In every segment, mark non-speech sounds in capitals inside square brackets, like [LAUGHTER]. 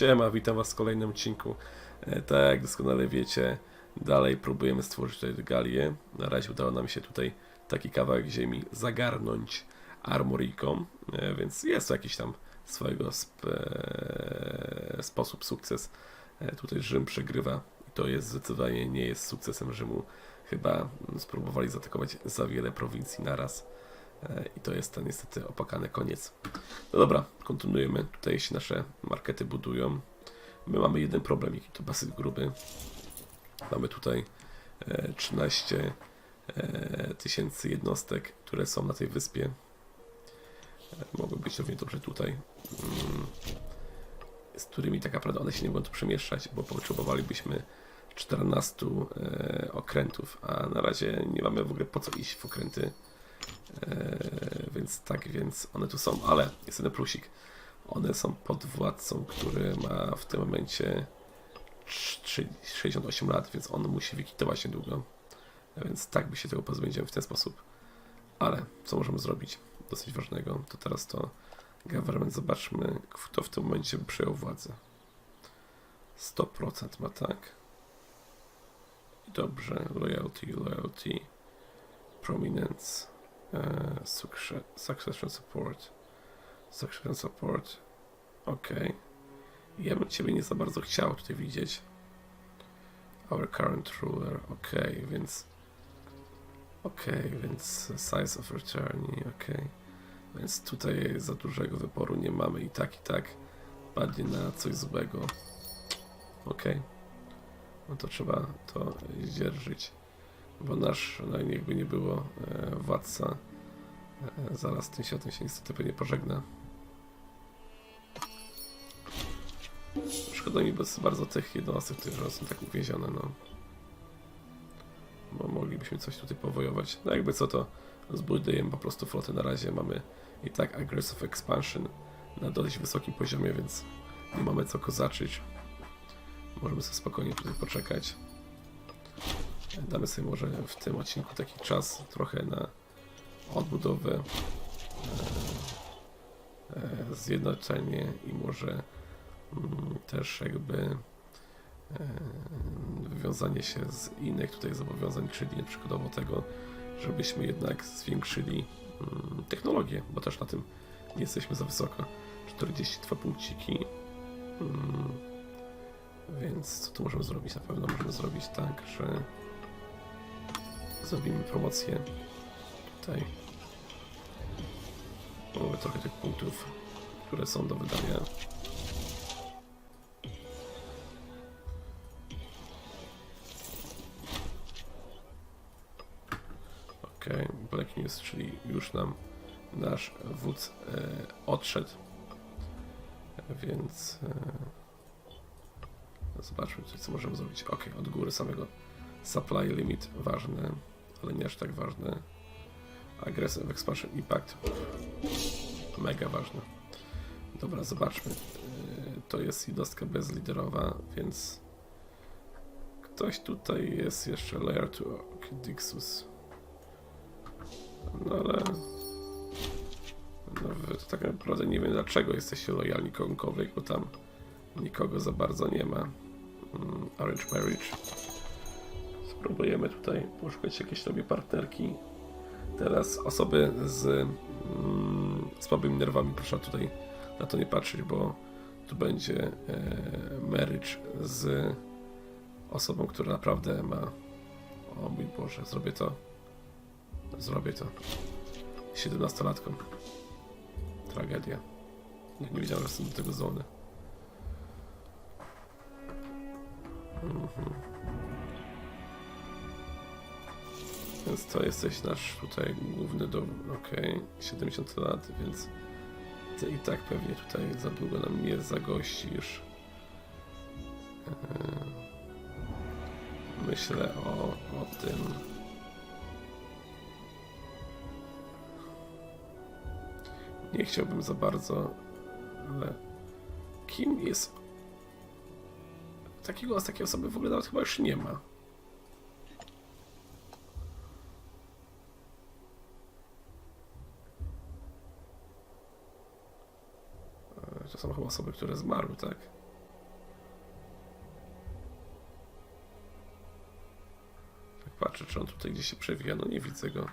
Siema, witam was w kolejnym odcinku. E, tak jak doskonale wiecie, dalej próbujemy stworzyć tutaj galię. Na razie udało nam się tutaj taki kawałek ziemi zagarnąć armoriką, e, więc jest to jakiś tam swojego e, sposób sukces. Tutaj Rzym przegrywa i to jest zdecydowanie nie jest sukcesem Rzymu. Chyba spróbowali zaatakować za wiele prowincji naraz. E, I to jest ten niestety opakany koniec. No dobra, kontynuujemy. Tutaj się nasze markety budują. My mamy jeden problem, jaki to dosyć gruby. Mamy tutaj e, 13 e, tysięcy jednostek, które są na tej wyspie. E, mogły być równie dobrze tutaj. Mm, z którymi tak naprawdę one się nie mogą tu przemieszczać, bo potrzebowalibyśmy 14 e, okrętów, a na razie nie mamy w ogóle po co iść w okręty. E, więc tak, więc one tu są, ale jest jeden plusik. One są pod władcą, który ma w tym momencie trzy- 68 lat, więc on musi wykitować niedługo. Więc tak by się tego pozbędziemy w ten sposób. Ale co możemy zrobić? Dosyć ważnego. To teraz to government, zobaczmy, kto w tym momencie przejął władzę. 100% ma tak. Dobrze, loyalty, loyalty, prominence. Uh, success, succession support. Succession support. Ok. Ja bym Ciebie nie za bardzo chciał tutaj widzieć. Our current ruler. Ok, więc. Ok, więc size of attorney. Ok. Więc tutaj za dużego wyboru nie mamy i tak, i tak. Bardziej na coś złego. Ok. No to trzeba to zdzierżyć bo nasz, no jakby nie było, e, władca e, zaraz tym światem się niestety pewnie pożegna. Szkoda mi bardzo tych jednostek, które są tak uwięzione, no. Bo moglibyśmy coś tutaj powojować. No jakby co to, zbudujemy po prostu flotę na razie, mamy i tak aggressive expansion na dość wysokim poziomie, więc nie mamy co kozaczyć. Możemy sobie spokojnie tutaj poczekać. Damy sobie może w tym odcinku taki czas trochę na odbudowę, e, e, zjednoczenie i może mm, też jakby e, wywiązanie się z innych tutaj zobowiązań, czyli przykładowo tego, żebyśmy jednak zwiększyli mm, technologię, bo też na tym nie jesteśmy za wysoko. 42 punkciki. Mm, Więc co tu możemy zrobić? Na pewno możemy zrobić tak, że zrobimy promocję tutaj. Mamy trochę tych punktów, które są do wydania. Ok, Black News, czyli już nam nasz wódz e, odszedł. Więc e, zobaczmy, co możemy zrobić. Ok, od góry samego supply limit ważne, ale nie aż tak ważne. Aggressive expansion impact mega ważne. Dobra, zobaczmy. Yy, To jest jednostka bezliderowa, więc ktoś tutaj jest jeszcze layer to Dixus. No ale no wy to tak naprawdę nie wiem dlaczego jesteście lojalni kogokolwiek, bo tam nikogo za bardzo nie ma. Mm, Orange Marriage. Spróbujemy tutaj poszukać jakiejś sobie partnerki. Teraz osoby z mm, słabymi nerwami, proszę tutaj na to nie patrzeć, bo tu będzie e, marriage z osobą, która naprawdę ma. O mój Boże, zrobię to. Zrobię to. 17-latką. Tragedia. Nie, nie wiedziałem, że jestem do tego zdolny. Mhm. Więc to jesteś nasz tutaj główny dom. Okej, 70 lat, więc ty i tak pewnie tutaj za długo nam nie zagościsz. Eee, Myślę o, o tym. Nie chciałbym za bardzo, ale kim jest. Takiego, z takiej osoby w ogóle nawet chyba już nie ma. To są chyba osoby, które zmarły, tak? Tak patrzę, czy on tutaj gdzieś się przewija. No nie widzę go.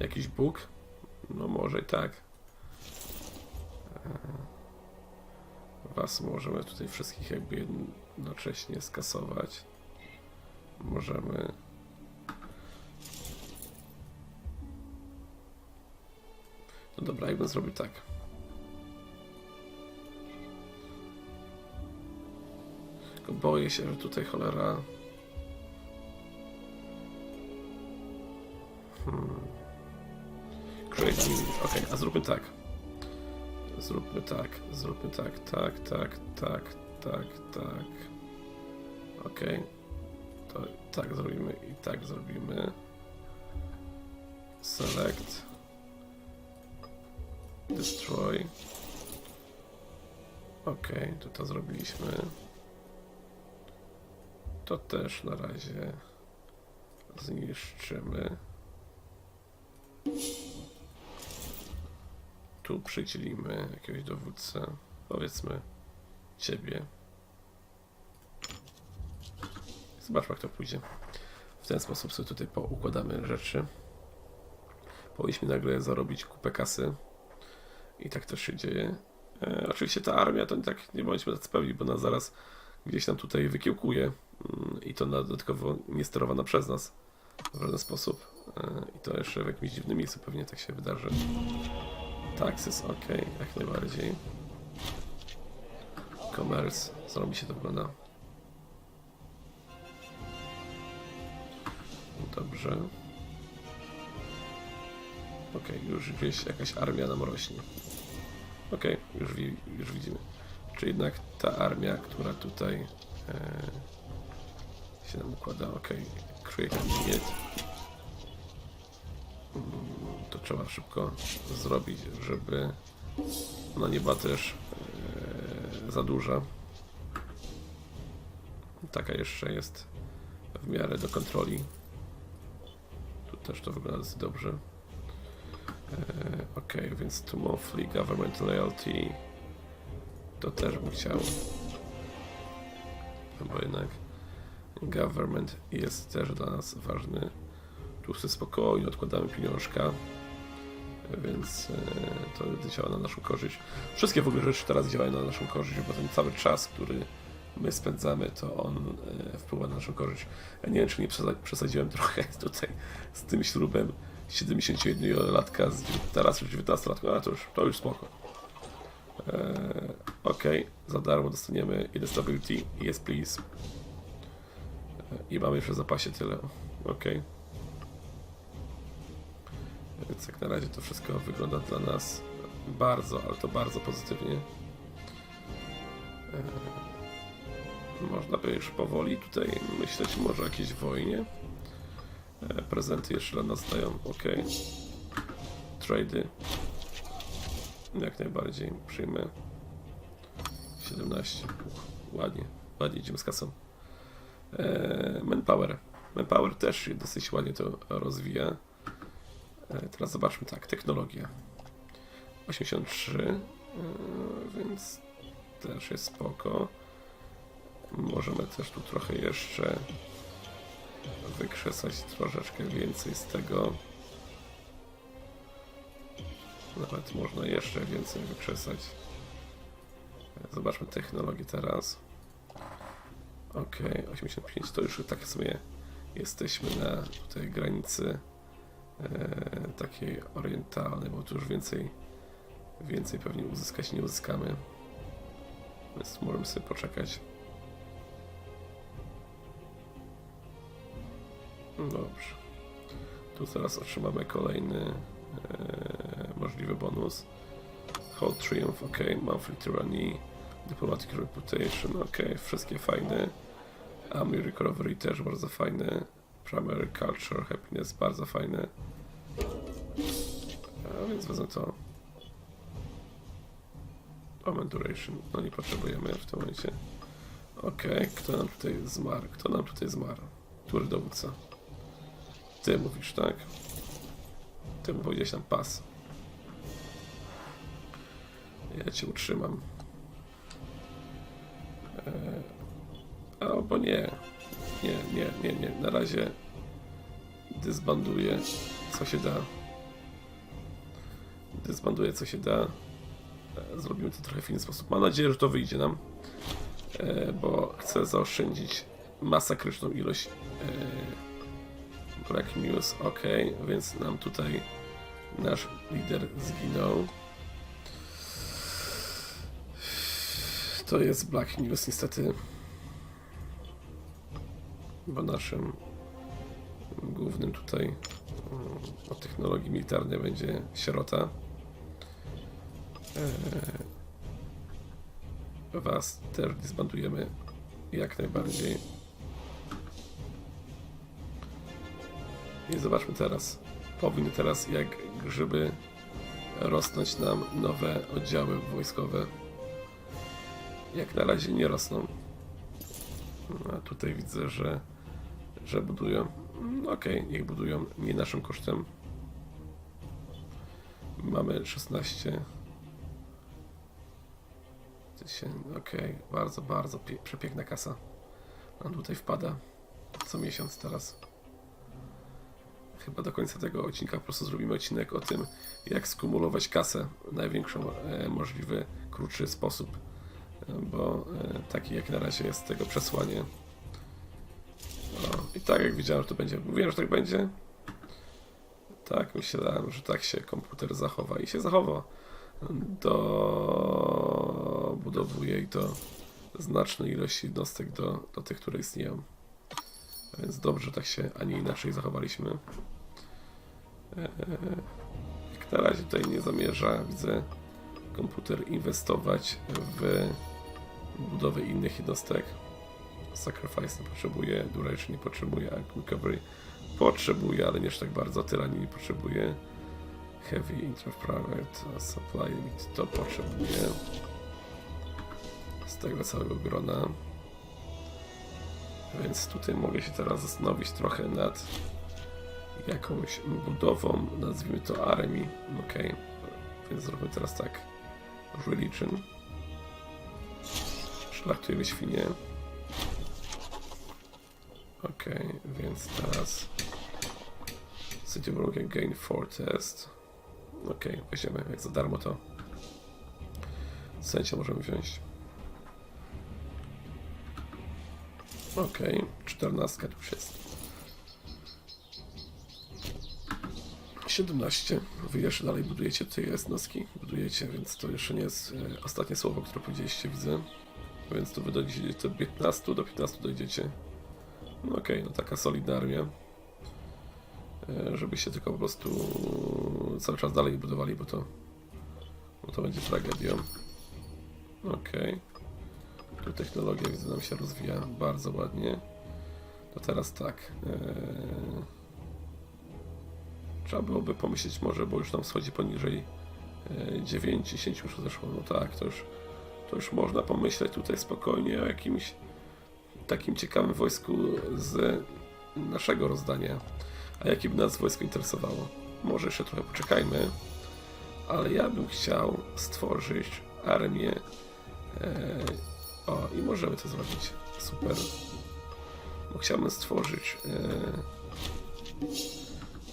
Jakiś Bóg? No może i tak. Eee, was możemy tutaj wszystkich jakby jednocześnie skasować. Możemy No dobra, jakbym zrobił tak. Tylko boję się, że tutaj cholera. Hmm. Create. Okej, a zróbmy tak. Zróbmy tak, zróbmy tak, tak, tak, tak, tak, tak. Okej. To tak zrobimy i tak zrobimy. Select. Destroy. Okej, to to zrobiliśmy. To też na razie zniszczymy. Tu przydzielimy jakiegoś dowódcę. Powiedzmy ciebie. Zobaczmy jak to pójdzie. W ten sposób sobie tutaj poukładamy rzeczy. Powinniśmy nagle zarobić kupę kasy. I tak też się dzieje. E, oczywiście ta armia to tak nie bądźmy tacy pewni, bo nas zaraz gdzieś tam tutaj wykiełkuje. Mm, I to dodatkowo nie sterowana przez nas w żaden sposób. E, I to jeszcze w jakimś dziwnym miejscu pewnie tak się wydarzy. Taxes, ok, jak najbardziej. Commerce, zrobi się to wygląda. Dobrze. Ok, już gdzieś jakaś armia nam rośnie. Ok, już, wi już widzimy. Czy jednak ta armia, która tutaj e, się nam układa, ok, create unit. Mm, To trzeba szybko zrobić, żeby ona nie była też e, za duża. Taka jeszcze jest w miarę do kontroli. Tu też to wygląda dobrze. E, ok, więc tu monthly government loyalty to też bym chciał. No Bo jednak government jest też dla nas ważny. Tu sobie spokojnie odkładamy pieniążka, więc e, to działa na naszą korzyść. Wszystkie w ogóle rzeczy teraz działają na naszą korzyść, bo ten cały czas, który my spędzamy, to on e, wpływa na naszą korzyść. Ja nie wiem, czy nie przesa- przesadziłem trochę [LAUGHS] tutaj z tym śrubem 71-latka, z dziewię- teraz już 19-latką, ale to już, to już spoko. E, ok, za darmo dostaniemy ile stability, yes please. E, I mamy jeszcze w zapasie tyle. Ok. Więc jak na razie to wszystko wygląda dla nas bardzo, ale to bardzo pozytywnie. E, Można by już powoli tutaj myśleć może o jakiejś wojnie. Prezenty jeszcze dla nas dają, ok. Trady. Jak najbardziej przyjmę. 17. Ładnie, ładnie idziemy z kasą. E, manpower. Manpower też dosyć ładnie to rozwija. E, Teraz zobaczmy tak, technologia. 83, e, więc też jest spoko. Możemy też tu trochę jeszcze wykrzesać troszeczkę więcej z tego. Nawet można jeszcze więcej wykrzesać. Zobaczmy technologię teraz. Ok, 85 to już tak sobie jesteśmy na tutaj granicy e, takiej orientalnej, bo tu już więcej więcej pewnie uzyskać nie uzyskamy. Więc możemy sobie poczekać. Dobrze. Tu zaraz otrzymamy kolejny e, możliwy bonus. Hold Triumph, ok. Monthly Tyranny, Diplomatic Reputation, ok. Wszystkie fajne. Army Recovery też bardzo fajne. Primary Culture, Happiness bardzo fajne. A więc wezmę to. Moment Duration, no nie potrzebujemy w tym momencie. Okej, kto nam tutaj zmarł? Kto nam tutaj zmarł? Który dowódca? Ty mówisz, tak? Ty mu powiedziałeś nam pas. Ja cię utrzymam. Eee, albo nie. Nie, nie, nie, nie. Na razie dysbanduję co się da. Dysbanduję co się da. E, Zrobimy to trochę w inny sposób. Mam nadzieję, że to wyjdzie nam, e, bo chcę zaoszczędzić masakryczną ilość e, Black News. Ok, więc nam tutaj nasz lider zginął. To jest Black News niestety. Bo naszym głównym tutaj mm, od technologii militarnej będzie sierota. Eee, Was też disbandujemy jak najbardziej. I zobaczmy teraz. Powinny teraz jak grzyby rosnąć nam nowe oddziały wojskowe. Jak na razie nie rosną. A tutaj widzę, że, że budują. Mm, Okej, niech budują nie naszym kosztem. Mamy 16 tysięcy. Okej, bardzo, bardzo pie- przepiękna kasa. Nam tutaj wpada co miesiąc teraz. Chyba do końca tego odcinka po prostu zrobimy odcinek o tym, jak skumulować kasę w największą e, możliwy, krótszy sposób. Bo e, taki jak na razie jest tego przesłanie. No, I tak jak widziałem, że to będzie. Mówiłem, że tak będzie. Tak, myślałem, że tak się komputer zachowa i się zachowa. Dobudowuje i to znacznej ilości jednostek do, do tych, które istnieją. A Więc dobrze, że tak się, a nie inaczej zachowaliśmy. Eee, Jak na razie tutaj nie zamierza, widzę, komputer inwestować w budowę innych jednostek. Sacrifice nie potrzebuje, Duration nie potrzebuje, Recovery potrzebuje, ale nie aż tak bardzo, Tyranny nie potrzebuje. Heavy Interprivate Supply Limit to potrzebuje. Z tego całego grona. Więc tutaj mogę się teraz zastanowić trochę nad jakąś budową, nazwijmy to armii. Ok, więc zrobimy teraz tak. Religion. Szlachtujemy świnie. Ok, więc teraz City Broken Gain Fortress. Ok, weźmiemy jak za darmo to. Sędzia możemy wziąć. Ok, 14 tu już jest. 17. Wy jeszcze dalej budujecie tutaj jednostki. Budujecie, więc to jeszcze nie jest e, ostatnie słowo, które powiedzieliście, widzę. Więc tu wy dojdziecie do 15, do 15 dojdziecie. No okej, no taka solidna armia. E, Żebyście tylko po prostu cały czas dalej budowali, bo to, bo to będzie tragedią. Okej. Tu technologia widzę nam się rozwija bardzo ładnie. To teraz tak. e, Trzeba byłoby pomyśleć może, bo już nam schodzi poniżej e, 9, 10 już zeszło. No tak, to już, to już można pomyśleć tutaj spokojnie o jakimś takim ciekawym wojsku z naszego rozdania. A jakie by nas wojsko interesowało? Może jeszcze trochę poczekajmy, ale ja bym chciał stworzyć armię. E, o, i możemy to zrobić. Super. Bo chciałbym stworzyć e,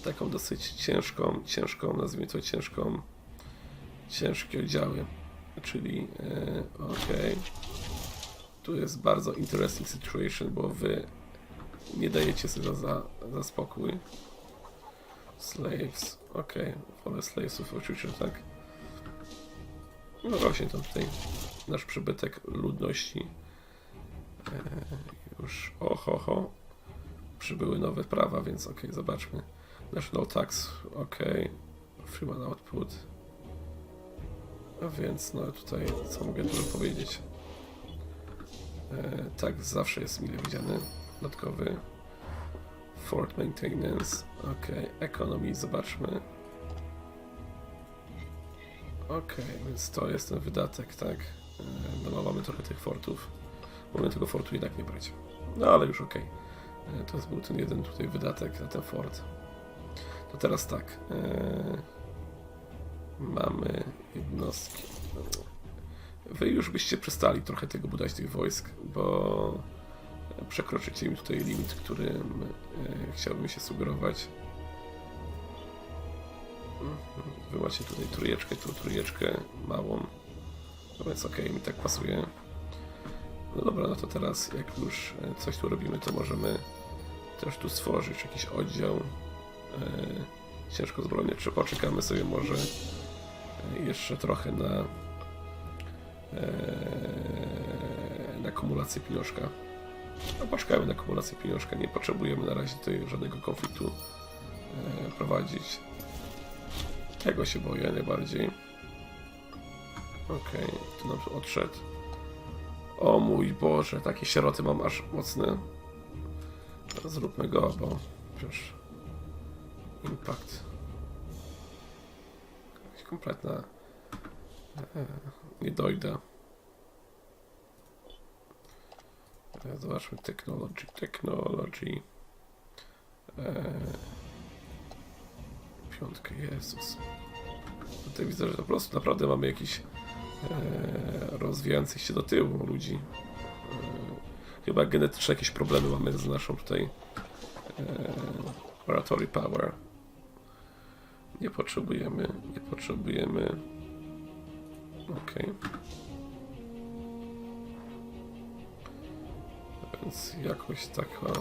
taką dosyć ciężką, ciężką, nazwijmy to ciężką, ciężkie oddziały. Czyli, e, okej. Tu jest bardzo interesting situation, bo wy nie dajecie sobie za, za, spokój. Slaves, okej, okay. wolę slavesów oczywiście, tak. No rośnie to tutaj nasz przybytek ludności. E, już, oho, ho. Przybyły nowe prawa, więc okej, zobaczmy. National Tax, okej. Freeman Output. A więc, no tutaj, co mogę dużo powiedzieć. E, tak, zawsze jest mile widziany. Dodatkowy. Fort Maintenance. Ok, Economy, zobaczmy. Ok, więc to jest ten wydatek, tak? E, No mamy trochę tych fortów. Mogę tego fortu jednak nie brać. No ale już ok. To był ten jeden tutaj wydatek na ten fort. To teraz tak. E, mamy jednostki. Wy już byście przestali trochę tego budować tych wojsk, bo przekroczycie mi tutaj limit, którym e, chciałbym się sugerować. Mhm. Wy macie tutaj trójeczkę, tu trójeczkę małą. No więc okej, mi tak pasuje. No dobra, no to teraz jak już e, coś tu robimy, to możemy też tu stworzyć jakiś oddział e, ciężko zbrojny. Czy poczekamy sobie może jeszcze trochę na e, na kumulację pieniążka. No poczekajmy na kumulację pieniążka. Nie potrzebujemy na razie tutaj żadnego konfliktu e, prowadzić. Tego się boję najbardziej. Okej, tu nam odszedł. O mój Boże, takie sieroty mam aż mocne. Zróbmy go, bo przecież impact. Kompletna e, nie dojdę. E, Zobaczmy technology, technology. E, piątkę, Jezus. Tutaj widzę, że po prostu naprawdę mamy jakiś e, rozwijających się do tyłu ludzi. E, chyba genetyczne jakieś problemy mamy z naszą tutaj e, oratory power. Nie potrzebujemy, nie potrzebujemy. Okej. Więc jakoś tak o,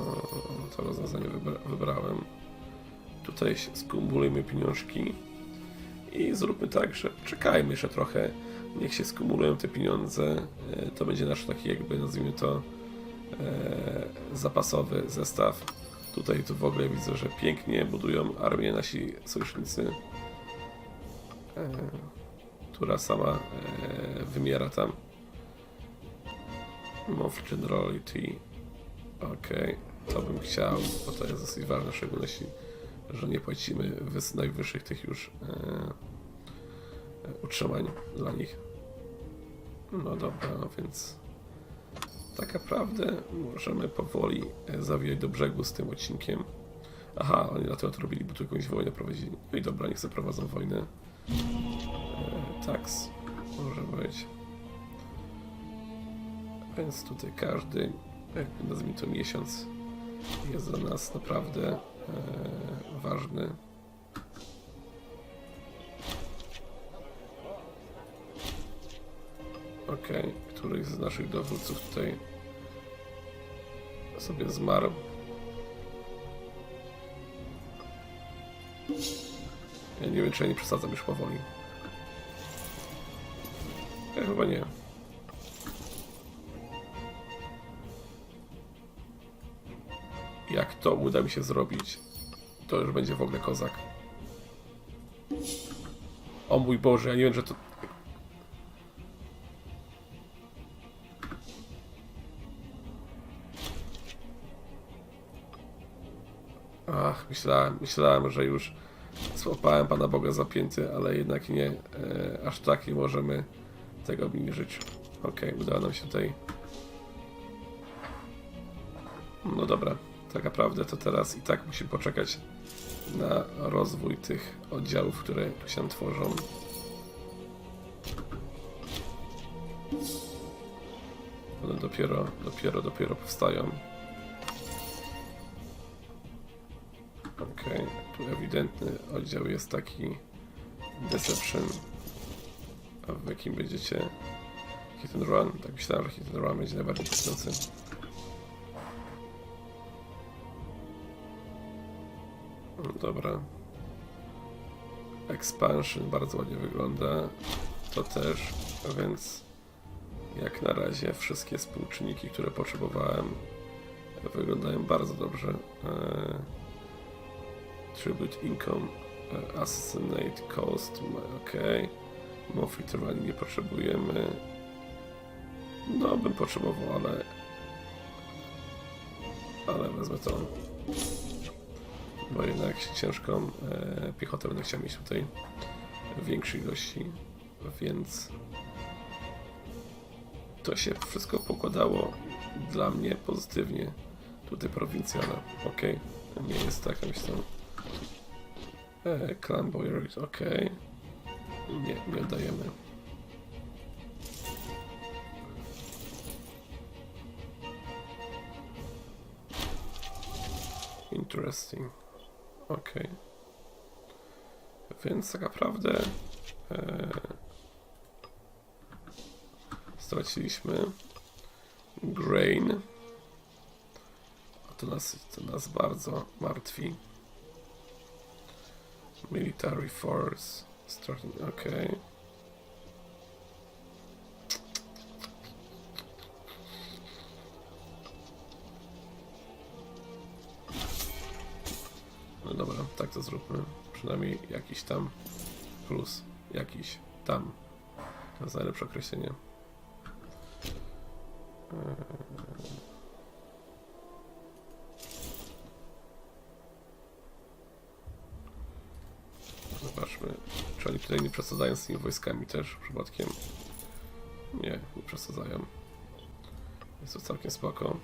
to rozwiązanie wybra wybrałem. Tutaj skumulujmy pieniążki i zróbmy tak, że czekajmy jeszcze trochę. Niech się skumulują te pieniądze. E, To będzie nasz taki jakby nazwijmy to e, zapasowy zestaw. Tutaj tu w ogóle widzę, że pięknie budują armię nasi sojusznicy, e, która sama e, wymiera tam. Move Generality. Okej, to bym chciał, bo to jest dosyć ważne, w szczególności, że nie płacimy najwyższych tych już e, e, utrzymań dla nich. No dobra, no więc tak naprawdę możemy powoli e, zawijać do brzegu z tym odcinkiem. Aha, oni dlatego to robili, bo tu jakąś wojnę prowadzili. No i dobra, niech sobie prowadzą wojnę. E, tax może być. Więc tutaj każdy, jakby nazwijmy to miesiąc, jest dla nas naprawdę e, ważny. Okej, któryś z naszych dowódców tutaj sobie zmarł. Ja nie wiem, czy ja nie przesadzam już powoli. Ja chyba nie. Jak to uda mi się zrobić, to już będzie w ogóle kozak. O mój Boże, ja nie wiem, że to... Ach, myślałem, myślałem, że już złapałem Pana Boga za pięty, ale jednak nie, e, aż tak nie możemy tego obniżyć. Okej, udało nam się tutaj no dobra, tak naprawdę to teraz i tak musimy poczekać na rozwój tych oddziałów, które się tworzą. One dopiero, dopiero, dopiero powstają. Ewidentny oddział jest taki Deception. A w jakim będziecie Hit and Run? Tak myślałem, że Hit and Run będzie najbardziej pasujący. No Dobra. Expansion bardzo ładnie wygląda. To też, a więc jak na razie wszystkie współczynniki, które potrzebowałem wyglądają bardzo dobrze. Eee, tribute income, e, assassinate cost, ok. Mofit trwanie nie potrzebujemy. No, bym potrzebował, ale ale wezmę to bo jednak ciężką e, piechotę będę chciał mieć tutaj w większej ilości, więc to się wszystko pokładało dla mnie pozytywnie. Tutaj prowincjala, ok, nie jest taka myślę. E, Clan Boyer, ok, nie, nie oddajemy. Interesting. Okej. Więc tak naprawdę e, straciliśmy grain. A to nas, to nas bardzo martwi. Military force. Starting, okej. No dobra, tak to zróbmy. Przynajmniej jakiś tam plus. Jakiś tam. To jest najlepsze określenie. Eee. Zobaczmy, czy oni tutaj nie przesadzają z tymi wojskami też przypadkiem. Nie, nie przesadzają. Jest to całkiem spoko.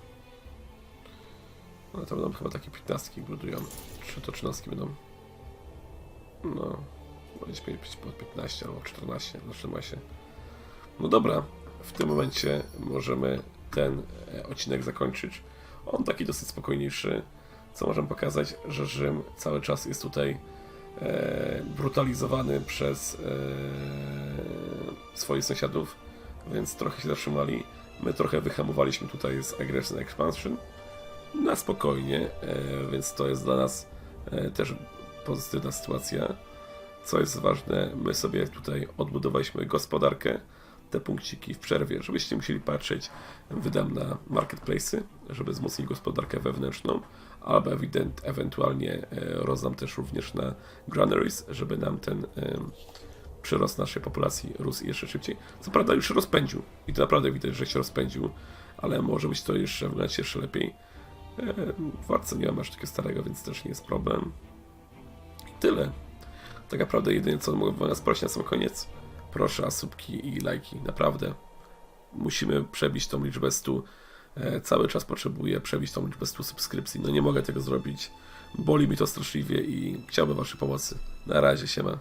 Ale to będą chyba takie 15 budują. Czy to 13 będą? No, będzie być po 15 albo 14, zatrzyma się. No dobra, w tym momencie możemy ten e, odcinek zakończyć. On taki dosyć spokojniejszy, co możemy pokazać, że Rzym cały czas jest tutaj brutalizowany przez e, swoich sąsiadów, więc trochę się zatrzymali. My trochę wyhamowaliśmy tutaj z Aggression Expansion na spokojnie, e, więc to jest dla nas e, też pozytywna sytuacja. Co jest ważne, my sobie tutaj odbudowaliśmy gospodarkę, te punkciki w przerwie, żebyście musieli patrzeć, wydam na marketplace'y, żeby wzmocnić gospodarkę wewnętrzną, albo ewident, ewentualnie e, rozdam też również na granaries, żeby nam ten e, przyrost naszej populacji rósł jeszcze szybciej. Co prawda już się rozpędził i to naprawdę widać, że się rozpędził, ale może być to jeszcze wyglądać jeszcze lepiej. E, Władca nie ma aż takiego starego, więc też nie jest problem. I tyle. Tak naprawdę jedynie co mogę Was prosić na sam koniec, proszę o subki i lajki, naprawdę. Musimy przebić tą liczbę 100. E, Cały czas potrzebuję przebić tą liczbę 100 subskrypcji. No nie mogę tego zrobić. Boli mi to straszliwie i chciałbym Waszej pomocy. Na razie, siema.